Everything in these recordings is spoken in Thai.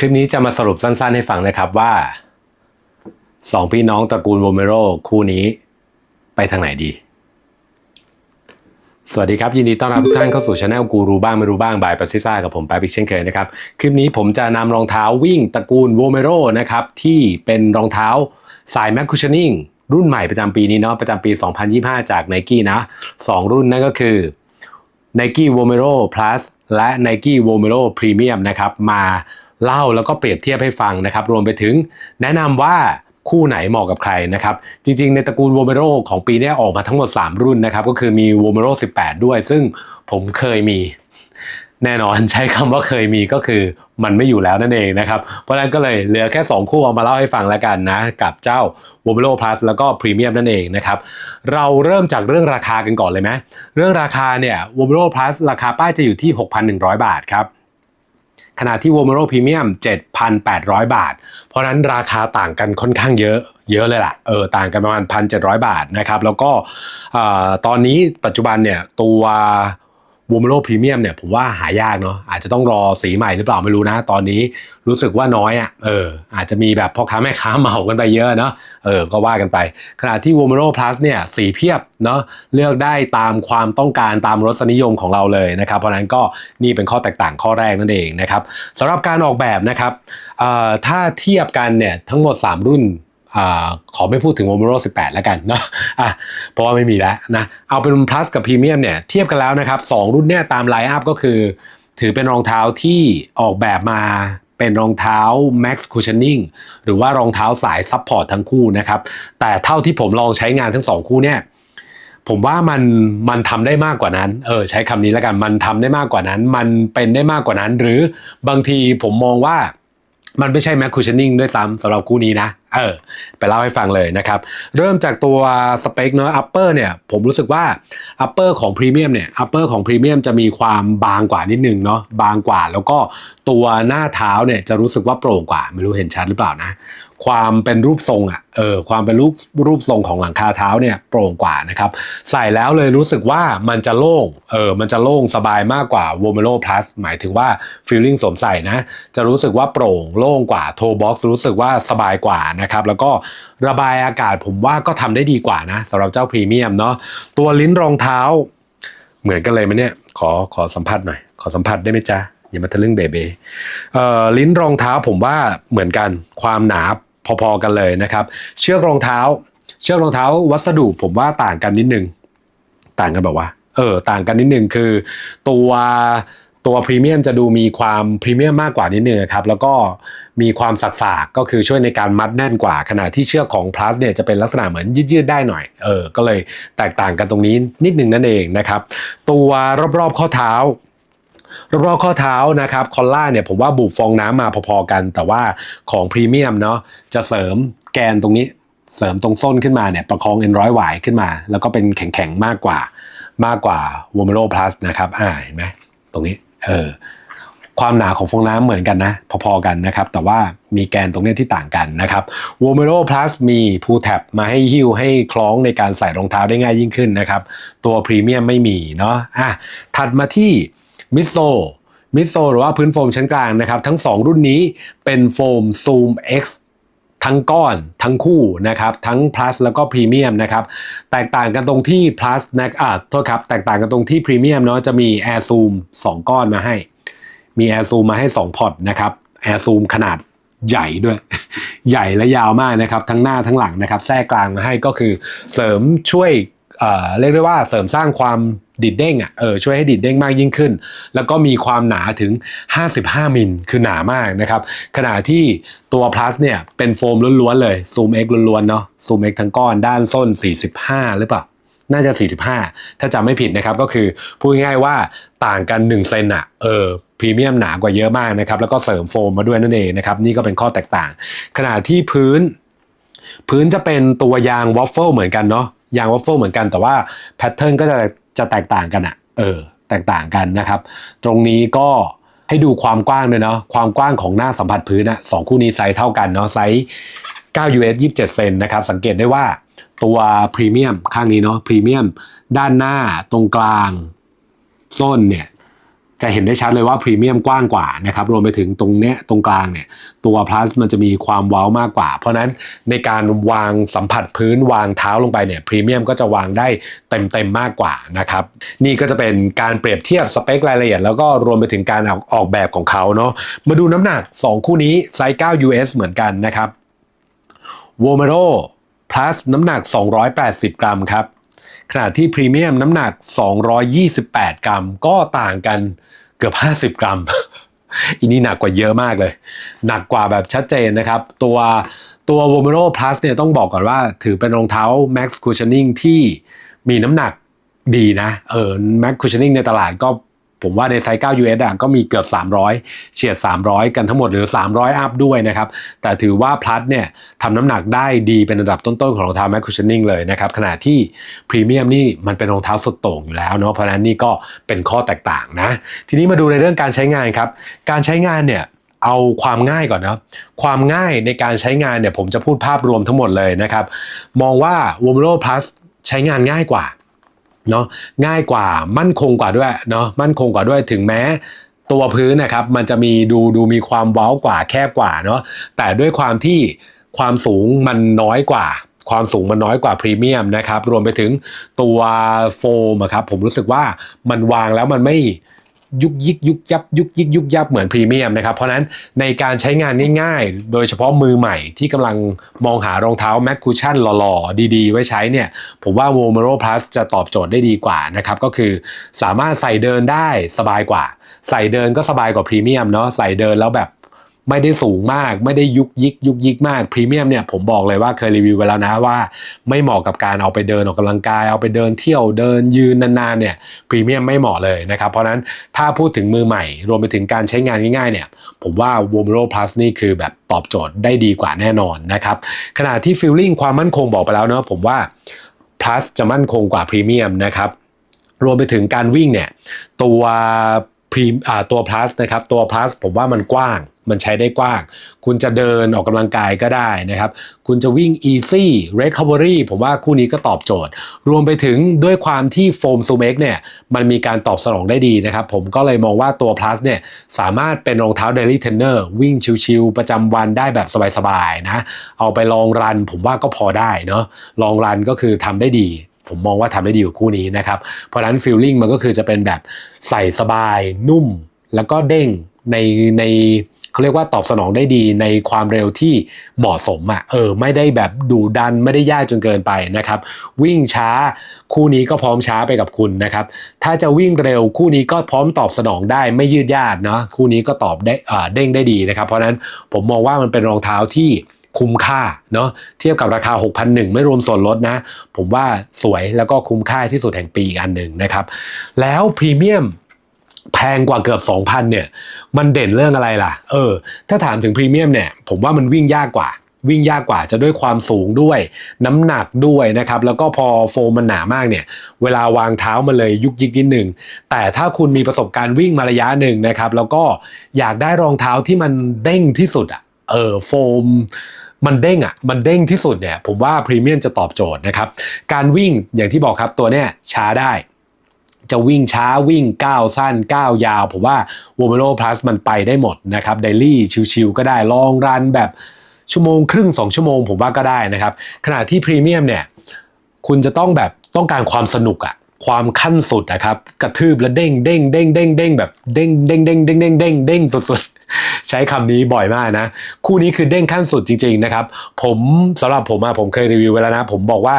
คลิปนี้จะมาสรุปสั้นๆให้ฟังนะครับว่าสองพี่น้องตระกูลโวเมโรคู่นี้ไปทางไหนดี สวัสดีครับ ยินดีต้อนรับทุกท่านเข้าสู่ช anel กูรู้บ้างไม่รู้บ้างบายปัซิซ่ากับผมแป๊บอีกเช่นเคยนะครับ คลิปนี้ผมจะนำรองเท้าวิ่งตระกูลโวเมโรนะครับ ที่เป็นรองเท้าสายแมคคูชนิ่งรุ่นใหม่ประจำปีนี้เนาะประจำปี 2025 จาก n i กี้นะสองรุ่นนั่นก็คือ Nike Vomero Plus และ Nike Vomero Premium นะครับมา เล่าแล้วก็เปรียบเทียบให้ฟังนะครับ รวมไปถึงแนะนำว่าคู่ไหนเหมาะกับใครนะครับ จริงๆ ในตระกูล Vomero ของปีนี้ออกมาทั้งหมด 3 รุ่นนะครับ ก็คือมี Vomero 18 ด้วย ซึ่งผมเคยมีแน่นอนใช้คำว่าเคยมีก็คือมันไม่อยู่แล้วนั่นเองนะครับ เพราะฉะนั้นก็เลยเหลือแค่ 2 คู่เอามาเล่าให้ฟังแล้วกันนะ กับเจ้า v o m e r o Plus แล้วก็ Premium นั่นเองนะครับ เราเริ่มจากเรื่องราคากันก่อนเลยไหมเรื่องราคาเนี่ย v o m e r o Plus ราคาป้ายจะอยู่ที่ 6,100 บาทครับ ขณะที่ v o m e r o Premium 7,800 บาท เพราะนั้นราคาต่างกันค่อนข้างเยอะเยอะเลยล่ะเออต่างกันประมาณ 1,700 บาทนะครับ แล้วก็ออตอนนี้ปัจจุบันเนี่ยตัว w o m e r o Premium เนี่ยผมว่าหายากเนาะอาจจะต้องรอสีใหม่หรือเปล่าไม่รู้นะ ตอนนี้รู้สึกว่าน้อยอะเอออาจจะมีแบบพ่อค้าแม่ค้าเหมากันไปเยอะเนาะเออก็ว่ากันไป ขณะที่ w o m e r o Plus เนี่ยสีเพียบเนาะเลือกได้ตามความต้องการตามรสนิยมของเราเลยนะครับเพราะนั้นก็นี่เป็นข้อแตกต่างข้อแรกนั่นเองนะครับสำหรับการออกแบบนะครับออถ้าเทียบกันเนี่ยทั้งหมด 3 รุ่น อขอไม่พูดถึง v o m e r o 18 แล้วกันเนาะะเพราะว่าไม่มีแล้วนะ เอาเป็น plus กับ premium เนี่ยเทียบกันแล้วนะครับสองรุ่นเนี่ยตามไลน์อัพก็คือ ถือเป็นรองเท้าที่ออกแบบมาเป็นรองเท้า max cushioning หรือว่ารองเท้าสาย support ทั้งคู่นะครับ แต่เท่าที่ผมลองใช้งานทั้งสองคู่เนี่ยผมว่ามันมันทำได้มากกว่านั้น เออใช้คำนี้แล้วกัน มันทำได้มากกว่านั้น มันเป็นได้มากกว่านั้น หรือบางทีผมมองว่า มันไม่ใช่แมคคูชนิ่งด้วยซ้ำสำหรับคู่นี้นะ เออ ไปเล่าให้ฟังเลยนะครับ เริ่มจากตัวสเปคเนาะอัปเปอร์เนี่ย ผมรู้สึกว่าอัปเปอร์ของพรีเมียมเนี่ยอัปเปอร์ของพรีเมียมจะมีความบางกว่านิดนึงเนาะบางกว่า แล้วก็ตัวหน้าเท้าเนี่ยจะรู้สึกว่าโปร่งกว่า ไม่รู้เห็นชัดหรือเปล่านะ ความเป็นรูปทรงอะเออความเป็นรูปรูปทรงของหลังคาเท้าเนี่ยโปร่งกว่านะครับใส่แล้วเลยรู้สึกว่ามันจะโล่งเออมันจะโล่งสบายมากกว่า v o m e r o Plus หมายถึงว่าฟีลลิ่งสวมใส่นะ จะรู้สึกว่าโปร่งโล่งกว่าโทบ็อกซ์รู้สึกว่าสบายกว่านะครับแล้วก็ระบายอากาศผมว่าก็ทำได้ดีกว่านะสำหรับเจ้าพรีเมียมเนาะตัวลิ้นรองเท้า เหมือนกันเลยไหมเนี่ยขอขอสัมผัสหน่อย ขอสัมผัสได้ไหมจ๊ะอย่ามาทะลึ่งเบเบเออลิ้นรองเท้าผมว่าเหมือนกันความหนา พอๆกันเลยนะครับ เชือกรองเท้า เชือกรองเท้าวัสดุผมว่าต่างกันนิดนึง ต่างกันแบบว่า เออ ต่างกันนิดนึงคือ ตัวตัวพรีเมียมจะดูมีความพรีเมียมมากกว่านิดนึงครับ แล้วก็มีความสักฝากก็คือช่วยในการมัดแน่นกว่า ขณะที่เชือกของ plus เนี่ยจะเป็นลักษณะเหมือนยืดๆได้หน่อย เออ ก็เลยแตกต่างกันตรงนี้นิดนึงนั่นเองนะครับ ตัวรอบๆข้อเท้า รอบๆข้อเท้านะครับคอลล่าเนี่ยผมว่าบุฟองน้ำมาพอๆกัน แต่ว่าของพรีเมียมเนาะจะเสริมแกนตรงนี้เสริมตรงส้นขึ้นมาเนี่ยประคองเอ็นร้อยหวายขึ้นมา แล้วก็เป็นแข็งๆ มากกว่ามากกว่า w o m e r o Plus นะครับอ่าเห็นไหมตรงนี้เออความหนาของฟองน้ำเหมือนกันนะ พอๆกันนะครับ แต่ว่ามีแกนตรงนี้ที่ต่างกันนะครับ w o m e r o Plus มีพูแท็บมาให้หิ้วให้คล้องในการใส่รองเท้าได้ง่ายยิ่งขึ้นนะครับ ตัวพรีเมียมไม่มีเนาะอะถัดมาที่ มิโซมิโซหรือว่าพื้นโฟมชั้นกลางนะครับ ทั้ง 2 รุ่นนี้เป็นโฟม Zoom X ทั้งก้อนทั้งคู่นะครับ ทั้ง plus แล้วก็ premium นะครับ แตกต่างกันตรงที่ plus นะอ่าโทษครับ แตกต่างกันตรงที่ premium เนาะจะมี air zoom 2 ก้อนมาให้ มี air zoom มาให้ 2 พอร์ตนะครับ air zoom ขนาดใหญ่ด้วย ใหญ่และยาวมากนะครับ ทั้งหน้าทั้งหลังนะครับแทรกกลางมาให้ก็คือเสริมช่วยเอ่อเรียกได้ว่าเสริมสร้างความ ดิดเด้งอะเออช่วยให้ดิดเด้งมากยิ่งขึ้น แล้วก็มีความหนาถึง 55 มิลคือหนามากนะครับ ขณะที่ตัว plus เนี่ยเป็นโฟมล้วนๆเลย Zoom X ล้วนๆเนาะ Zoom X ทั้งก้อนด้านส้น 45 หรือเปล่าน่าจะ 45 ถ้าจำไม่ผิดนะครับ ก็คือพูดง่ายๆว่าต่างกัน 1 เซนอะเออพรีเมียมหนากว่าเยอะมากนะครับ แล้วก็เสริมโฟมมาด้วยนั่นเองนะครับ นี่ก็เป็นข้อแตกต่าง ขณะที่พื้น พื้นจะเป็นตัวยางวอฟเฟิลเหมือนกันเนาะยางวอฟเฟิลเหมือนกันแต่ว่าแพทเทิร์นก็จะ จะแตกต่างกันอะเออแตกต่างกันนะครับ ตรงนี้ก็ให้ดูความกว้างด้วยเนาะความกว้างของหน้าสัมผัสพื้นอะสองคู่นี้ไซส์เท่ากันเนาะไซส์9 US 27 เซนนะครับ สังเกตได้ว่าตัวพรีเมียมข้างนี้เนาะพรีเมียมด้านหน้าตรงกลางส้นเนี่ย จะเห็นได้ชัดเลยว่าพรีเมียมกว้างกว่านะครับรวมไปถึงตรงเนี้ยตรงกลางเนี่ยตัว plus มันจะมีความว้ามากกว่า เพราะนั้นในการวางสัมผัสพื้นวางเท้าลงไปเนี่ยพรีเมียมก็จะวางได้เต็มเต็มมากกว่านะครับนี่ก็จะเป็นการเปรียบเทียบสเปครายละเอียดแล้วก็รวมไปถึงการออกออกแบบของเขาเนาะมาดูน้ำหนัก 2 คู่นี้ไซส์9 US เหมือนกันนะครับ w o m e r o plus น้ำหนัก 280 กรัมครับ ขณะที่พรีเมียมน้ำหนัก 228 กรัม ก็ต่างกันเกือบ 50 กรัม อันนี้หนักกว่าเยอะมากเลย หนักกว่าแบบชัดเจนนะครับ ตัวตัว v o m e r o Plus เนี่ยต้องบอกก่อนว่าถือเป็นรองเท้า Max Cushioning ที่มีน้ำหนักดีนะ เออ Max Cushioning ในตลาดก็ ผมว่าในไซส์9 US อะก็มีเกือบ 300 เฉียด 300 กันทั้งหมดหรือ 300 อัพด้วยนะครับ แต่ถือว่า Plus เนี่ยทำน้ำหนักได้ดีเป็นอันดับต้นๆ ของรองเท้า Max Cushioning เลยนะครับ ขณะที่พรีเมียมนี่มันเป็นรองเท้าสุดโต่งอยู่แล้วเนาะเพราะนั้นนี่ก็เป็นข้อแตกต่างนะ ทีนี้มาดูในเรื่องการใช้งานครับ การใช้งานเนี่ยเอาความง่ายก่อนนะความง่ายในการใช้งานเนี่ยผมจะพูดภาพรวมทั้งหมดเลยนะครับ มองว่า w o m e r o Plus ใช้งานง่ายกว่า เนาะง่ายกว่ามั่นคงกว่าด้วยเนาะมั่นคงกว่าด้วยถึงแม้ตัวพื้นนะครับ มันจะมีดูดูมีความเว้ากว่าแคบกว่าเนาะแต่ด้วยความที่ความสูงมันน้อยกว่า ความสูงมันน้อยกว่าพรีเมียมนะครับ รวมไปถึงตัวโฟมครับผมรู้สึกว่ามันวางแล้วมันไม่ ยุกยิกยุกยับยุกยิกยุกยับเหมือนพรีเมียมนะครับ เพราะนั้นในการใช้งานง่ายๆ โดยเฉพาะมือใหม่ที่กำลังมองหารองเท้าแม c คูชั่นหล่อๆ ดีๆ ไว้ใช้เนี่ย ผมว่า w o m e r o Plus จะตอบโจทย์ได้ดีกว่านะครับ ก็คือสามารถใส่เดินได้สบายกว่า ใส่เดินก็สบายกว่าพรีเมียมเนาะใส่เดินแล้วแบบ ไม่ได้สูงมากไม่ได้ยุกยิกยุกยิกมากพรีเมียมเนี่ยผมบอกเลยว่าเคยรีวิวไปแล้วนะว่า ไม่เหมาะกับการเอาไปเดินออกกำลังกาย เอาไปเดินเที่ยวเดินยืนนานๆเนี่ยพรีเมียมไม่เหมาะเลยนะครับ เพราะนั้นถ้าพูดถึงมือใหม่ รวมไปถึงการใช้งานง่ายๆเนี่ยผมว่า w o m e r o Plus นี่คือแบบตอบโจทย์ได้ดีกว่าแน่นอนนะครับขณะที่ feeling ความมั่นคงบอกไปแล้วเนาะผมว่า plus จะมั่นคงกว่าพรีเมียมนะครับรวมไปถึงการวิ่งเนี่ยตัวพรีตัว plus นะครับตัว plus ผมว่ามันกว้าง มันใช้ได้กว้าง คุณจะเดินออกกำลังกายก็ได้นะครับ คุณจะวิ่ง easy recovery ผมว่าคู่นี้ก็ตอบโจทย์ รวมไปถึงด้วยความที่โฟมซูเมกเนี่ยมันมีการตอบสนองได้ดีนะครับ ผมก็เลยมองว่าตัว plus เนี่ยสามารถเป็นรองเท้า daily trainer วิ่งชิลๆประจำวันได้แบบสบายๆนะ เอาไปลองรันผมว่าก็พอได้เนาะลองรันก็คือทำได้ดีผมมองว่าทำได้ดีกว่าคู่นี้นะครับ เพราะฉะนั้นฟีลลิ่งมันก็คือจะเป็นแบบใส่สบายนุ่ม แล้วก็เด้งในใน เขาเรียกว่าตอบสนองได้ดีในความเร็วที่เหมาะสมอะ่ะเออไม่ได้แบบดูดันไม่ได้ยากจนเกินไปนะครับ วิ่งช้าคู่นี้ก็พร้อมช้าไปกับคุณนะครับ ถ้าจะวิ่งเร็วคู่นี้ก็พร้อมตอบสนองได้ไม่ยืดยาดเนาะคู่นี้ก็ตอบได้อ่าเด้งได้ดีนะครับ เพราะฉะนั้นผมมองว่ามันเป็นรองเท้าที่คุ้มค่าเนาะเทียบกับราคา 6,001 ไม่รวมส่วนลดนะ ผมว่าสวยแล้วก็คุ้มค่าที่สุดแห่งปีอีกอันหนึ่งนะครับ แล้วพรีเมียม แพงกว่าเกือบ 2,000 เนี่ย มันเด่นเรื่องอะไรล่ะ เออ ถ้าถามถึงพรีเมียมเนี่ย ผมว่ามันวิ่งยากกว่า วิ่งยากกว่าจะด้วยความสูงด้วย น้ำหนักด้วยนะครับ แล้วก็พอโฟมมันหนามากเนี่ย เวลาวางเท้ามันเลยยุกยิกนิดหนึ่ง แต่ถ้าคุณมีประสบการณ์วิ่งมาระยะหนึ่งนะครับ แล้วก็อยากได้รองเท้าที่มันเด้งที่สุดอะเออโฟมมันเด้งอะ มันเด้งที่สุดเนี่ย ผมว่าพรีเมียมจะตอบโจทย์นะครับ การวิ่งอย่างที่บอกครับตัวเนี้ยช้าได้ จะวิ่งช้าวิ่งก้าวสั้นก้าวยาว ผมว่า w o m e r o Plus มันไปได้หมดนะครับเดลี่ชิวๆก็ได้ลองรันแบบชั่วโมงครึ่ง 2 ชั่วโมงผมว่าก็ได้นะครับ ขณะที่พรีเมียมเนี่ยคุณจะต้องแบบต้องการความสนุกอะความขั้นสุดนะครับ กระทืบแล้วเด้งเด้งเด้งเด้งเด้งแบบเด้งเด้งเด้งเด้งเด้งเด้งเด้งสุดๆ ใช้คำนี้บ่อยมากนะ คู่นี้คือเด้งขั้นสุดจริง ๆ นะครับ ผมสำหรับผมอะผมเคยรีวิวไว้แล้วนะ ผมบอกว่า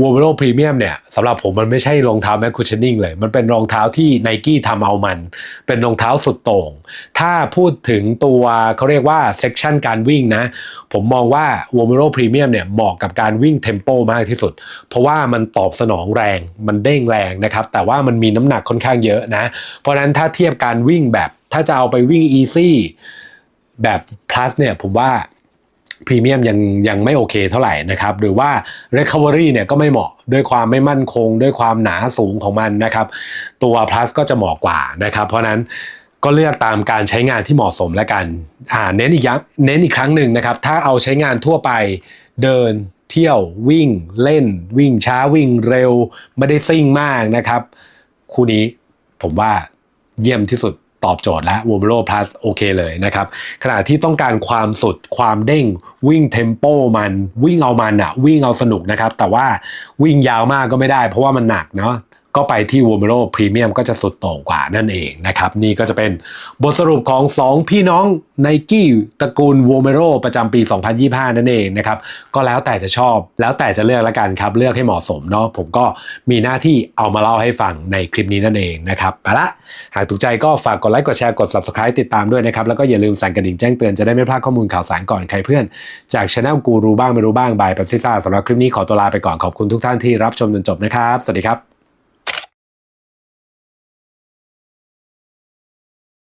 w o m e r o Premium เนี่ยสำหรับผมมันไม่ใช่รองเท้าแมคคูชนิ่งเลย มันเป็นรองเท้าที่ n i กี้ทำเอามัน เป็นรองเท้าสุดโต่ง ถ้าพูดถึงตัวเขาเรียกว่าเซ c ชันการวิ่งนะ ผมมองว่า w o m e r o Premium เนี่ยเหมาะกับการวิ่งเทมโปมากที่สุด เพราะว่ามันตอบสนองแรง มันเด้งแรงนะครับ แต่ว่ามันมีน้ำหนักค่อนข้างเยอะนะ เพราะฉะนั้นถ้าเทียบการวิ่งแบบถ้าจะเอาไปวิ่ง easy แบบ plus เนี่ยผมว่า พรีเมียมยังยังไม่โอเคเท่าไหร่นะครับ หรือว่า Recovery เนี่ยก็ไม่เหมาะด้วยความไม่มั่นคง ด้วยความหนาสูงของมันนะครับ ตัว plus ก็จะเหมาะกว่านะครับ เพราะนั้นก็เลือกตามการใช้งานที่เหมาะสมแล้วกันอ่าเน้นอีกย้ำเน้นอีกครั้งหนึ่งนะครับ ถ้าเอาใช้งานทั่วไปเดินเที่ยววิ่งเล่น วิ่งช้าวิ่งเร็ว ไม่ได้ซิ่งมากนะครับ คู่นี้ผมว่าเยี่ยมที่สุด ตอบโจทย์และ w o m e r o Plus โอเคเลยนะครับ ขณะที่ต้องการความสุดความเด้งวิ่งเทมโปมันวิ่งเอามันอะวิ่งเอาสนุกนะครับ แต่ว่าวิ่งยาวมากก็ไม่ได้ เพราะว่ามันหนักเนาะ ก็ไปที่ w o m e r o Premium ก็จะสุดโต่งกว่านั่นเองนะครับ นี่ก็จะเป็นบทสรุปของ 2 พี่น้อง n i กี้ตระกูล w o m e r o ประจำปี 2025 นั่นเองนะครับ ก็แล้วแต่จะชอบแล้วแต่จะเลือกละกันครับ เลือกให้เหมาะสมเนาะผมก็มีหน้าที่เอามาเล่าให้ฟังในคลิปนี้นั่นเองนะครับไปละหากถูกใจก็ฝากกดไลค์กดแชร์กด Subscribe ติดตามด้วยนะครับ แล้วก็อย่าลืมสั่นกระดิ่งแจ้งเตือนจะได้ไม่พลาดข้อมูลข่าวสารก่อนใครเพื่อนจากช anel กูรู้บ้างไม่รู้บ้างบายปัซิซ่าสำหรับคลิปนี้ขอตัวลาไปก่อนขอบคุณทุกท่านที่รับชมจนจบนะครับสวัสดีครับ